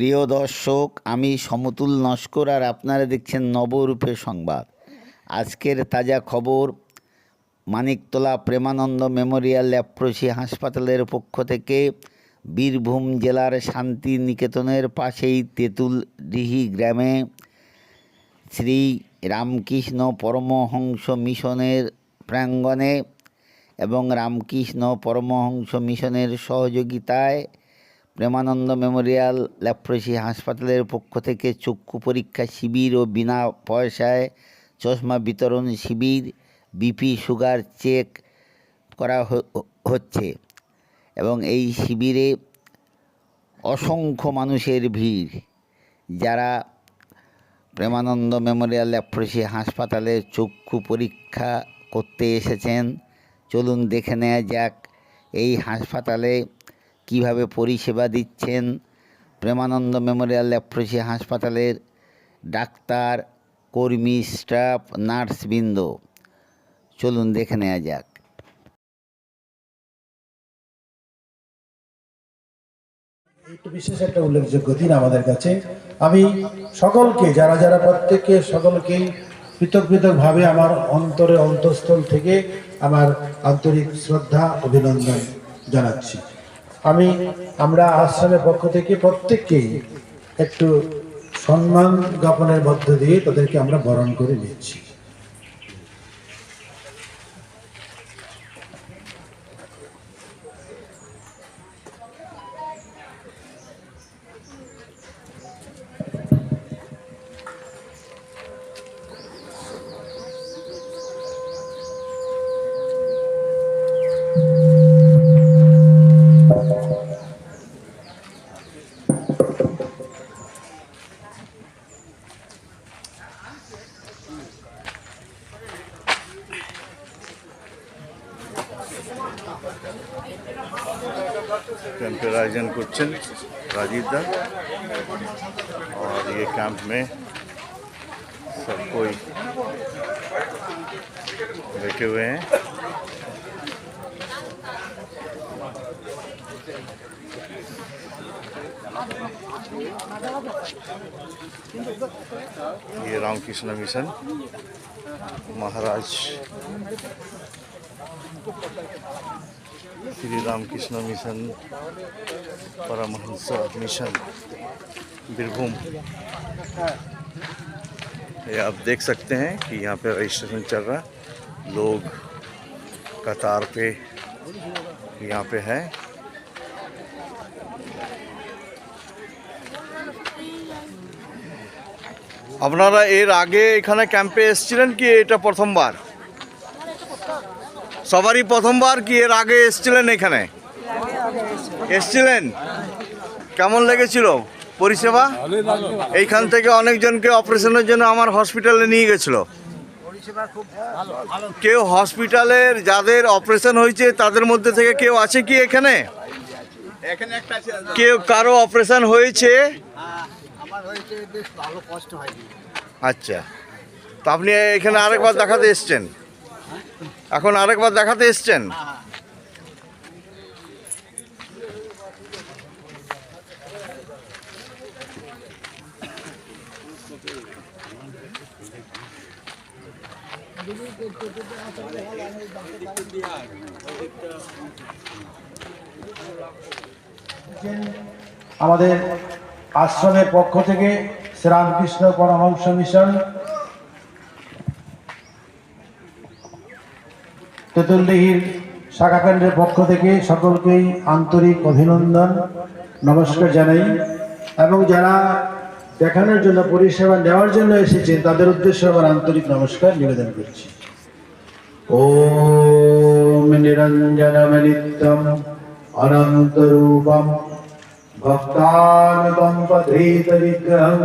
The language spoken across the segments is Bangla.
প্রিয় দর্শক, আমি সমতুল নস্কর আর আপনারা দেখছেন নবরূপে সংবাদ। আজকের তাজা খবর, মানিকতলা প্রেমানন্দ মেমোরিয়াল ল্যাপ্রসি হাসপাতালের পক্ষ থেকে বীরভূম জেলার শান্তিনিকেতনের পাশেই তেঁতুলডিহি গ্রামে শ্রী রামকৃষ্ণ পরমহংস মিশনের প্রাঙ্গণে এবং রামকৃষ্ণ পরমহংস মিশনের সহযোগিতায় প্রেমানন্দ মেমোরিয়াল ল্যাপ্রসি হাসপাতালের পক্ষ থেকে চক্ষু পরীক্ষা শিবির ও বিনা পয়সায় চশমা বিতরণ শিবির, বিপি সুগার চেক করা হচ্ছে এবং এই শিবিরে অসংখ্য মানুষের ভিড়। যারা প্রেমানন্দ মেমোরিয়াল ল্যাপ্রসি হাসপাতালে চক্ষু পরীক্ষা করতে এসেছেন, চলুন দেখে নেওয়া যাক, এই হাসপাতালে কীভাবে পরিষেবা দিচ্ছেন? প্রেমানন্দ মেমোরিয়াল ল্যাপ্রসি হাসপাতালের ডাক্তার, কর্মী, স্টাফ, নার্সবৃন্দ। চলুন দেখে নেওয়া যাক। একটু বিশেষ একটা উল্লেখযোগ্য দিন আমাদের কাছে। আমি সকলকে, যারা যারা প্রত্যেককে সকলকে পৃথক পৃথক ভাবে আমার অন্তরে, অন্তঃস্থল থেকে আমার আন্তরিক শ্রদ্ধা, অভিনন্দন জানাচ্ছি। আমি আমরা আশ্রমের পক্ষ থেকে প্রত্যেককেই একটু সম্মান জ্ঞাপনের মধ্য দিয়ে তাদেরকে আমরা বরণ করে নিচ্ছি। राजन कुचन राजीव दा। और ये कैंप में सब कोई बैठे हुए हैं। ये रामकृष्ण मिशन, महाराज। श्री रामकृष्ण मिशन परमहंस मिशन बीरभूम ये आप देख सकते हैं कि यहाँ पे रजिस्ट्रेशन चल रहा है लोग कतार पे यहाँ पे है আপনারা এর আগে এখানে ক্যাম্পে এসেছিলেন কি এটা প্রথমবার সবারই প্রথমবার কি এর আগে এসেছিলেন এখানে? এসছিলেন? কেমন লেগেছিল পরিষেবা? এইখান থেকে অনেকজনকে অপারেশনের জন্য আমার হসপিটালে নিয়ে গেছিল। কেউ হসপিটালের যাদের অপারেশন হয়েছে তাদের মধ্যে থেকে কেউ আছে কি এখানে? কেউ কারও অপারেশন হয়েছে? হয়নি। আচ্ছা। তা আপনি এখানে আরেকবার দেখাতে এসছেন। এখন আরেকবার দেখাতে এসছেন। আমাদের আশ্রমের পক্ষ থেকে শ্রীরামকৃষ্ণ পরমহংস মিশন তেঁতুলডিহির শাখা কেন্দ্রের পক্ষ থেকে সকলকেই আন্তরিক অভিনন্দন, নমস্কার জানাই। এবং যারা দেখানোর জন্য, পরিষেবা নেওয়ার জন্য এসেছেন, তাদের উদ্দেশ্যে আমার আন্তরিক নমস্কার, নিবেদন করছি। ওম নিরঞ্জনমনিত্যম অনন্তরূপম ভক্তানুকম্পধৃত বিগ্রহং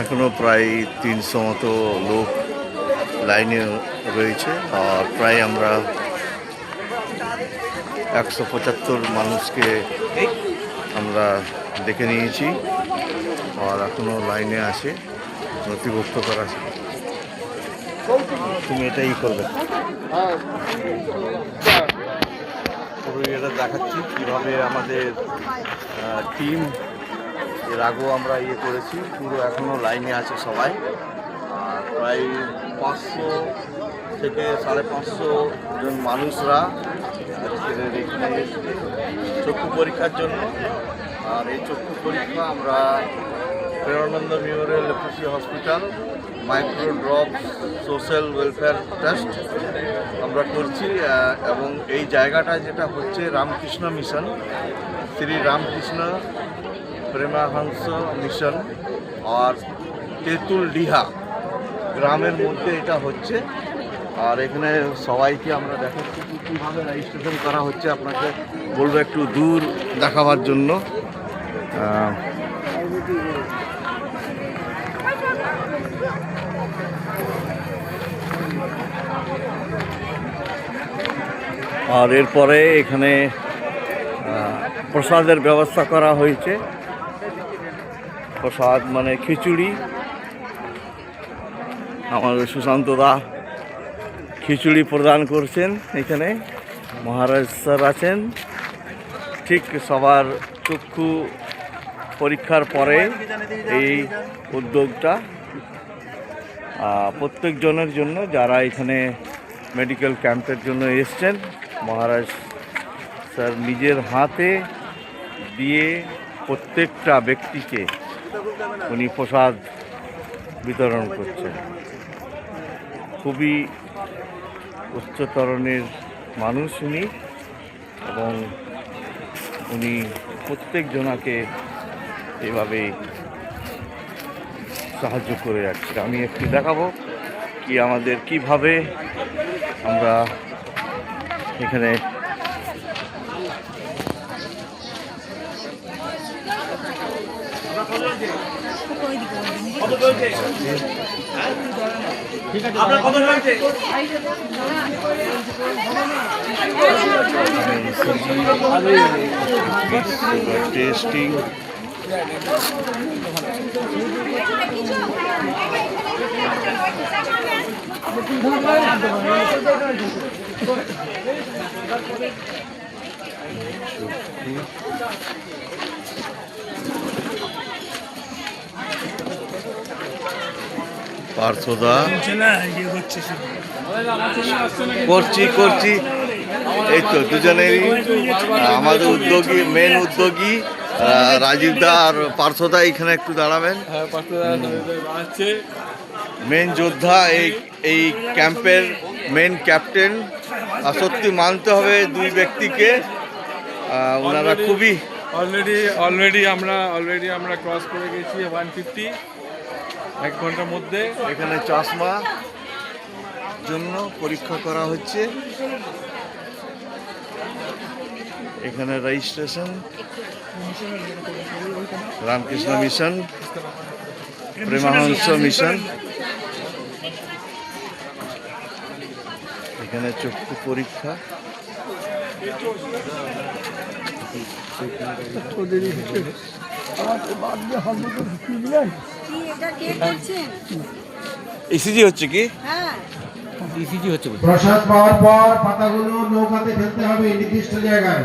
এখনও প্রায় তিনশো মতো লোক লাইনে রয়েছে, আর প্রায় আমরা একশো পঁচাত্তর মানুষকে আমরা দেখে নিয়েছি, আর এখনও লাইনে আছে, নথিভুক্ত করা তুমি এটাই করবে। এটা দেখাচ্ছি কীভাবে আমাদের টিম এর আগেও আমরা ইয়ে করেছি, পুরো এখনও লাইনে আছে সবাই। আর প্রায় পাঁচশো থেকে সাড়ে পাঁচশো জন মানুষরা আজকের এখানে চক্ষু পরীক্ষার জন্য। আর এই চক্ষু পরীক্ষা আমরা Premananda memorial leprosy hospital micro drop social welfare trust আমরা করছি এবং এই জায়গাটা যেটা হচ্ছে রামকৃষ্ণ মিশন, শ্রী রামকৃষ্ণ প্রেমাহংস মিশন আর তেঁতুল ডিহা গ্রামের মধ্যে এটা হচ্ছে। আর এখানে সবাইকে আমরা দেখাচ্ছি কীভাবে রেজিস্ট্রেশন করা হচ্ছে, আপনাকে বলব একটু দূর দেখাবার জন্য। আর এরপরে এখানে প্রসাদের ব্যবস্থা করা হয়েছে। প্রসাদ মানে খিচুড়ি। আমাদের সুশান্ত দা খিচুড়ি প্রদান করছেন এখানে। মহারাজ স্যার আছেন। ঠিক সবার চক্ষু পরীক্ষার পরে এই উদ্যোগটা প্রত্যেকজনের জন্য যারা এখানে মেডিকেল ক্যাম্পের জন্য এসছেন, মহারাজ স্যার নিজের হাতে দিয়ে প্রত্যেকটা ব্যক্তিকে উনি প্রসাদ বিতরণ করছেন। খুবই উচ্চতরণের মানুষ উনি এবং উনি প্রত্যেক জনাকে এভাবে সাহায্য করে যাচ্ছে। আমি একটু দেখাবো কি আমাদের কীভাবে আমরা এখানে টেস্টিং করছি করছি। এই তো দুজনেরই আমাদের উদ্যোগী মেন উদ্যোগী। রাজীব দা আর পার্থদা এখানে একটু দাঁড়াবেন। মেন যোদ্ধা এই এই ক্যাম্পের মেন ক্যাপ্টেন। আর সত্যি মানতে হবে দুই ব্যক্তিকে। ওনারা খুবই অলরেডি অলরেডি আমরা অলরেডি আমরা ক্রস করে গেছি ওয়ান ফিফটি এক ঘণ্টার মধ্যে। এখানে চশমা জন্য পরীক্ষা করা হচ্ছে। এখানে registration Ramakrishna mission Paramhansa mission এখানে চক্ষু পরীক্ষা। কি এটা কে ইসিজি হচ্ছে কি? হ্যাঁ। প্রসাদ পাওয়ার পর পাতাগুলো নৌকাতে ফেলতে হবে নির্দিষ্ট জায়গায়।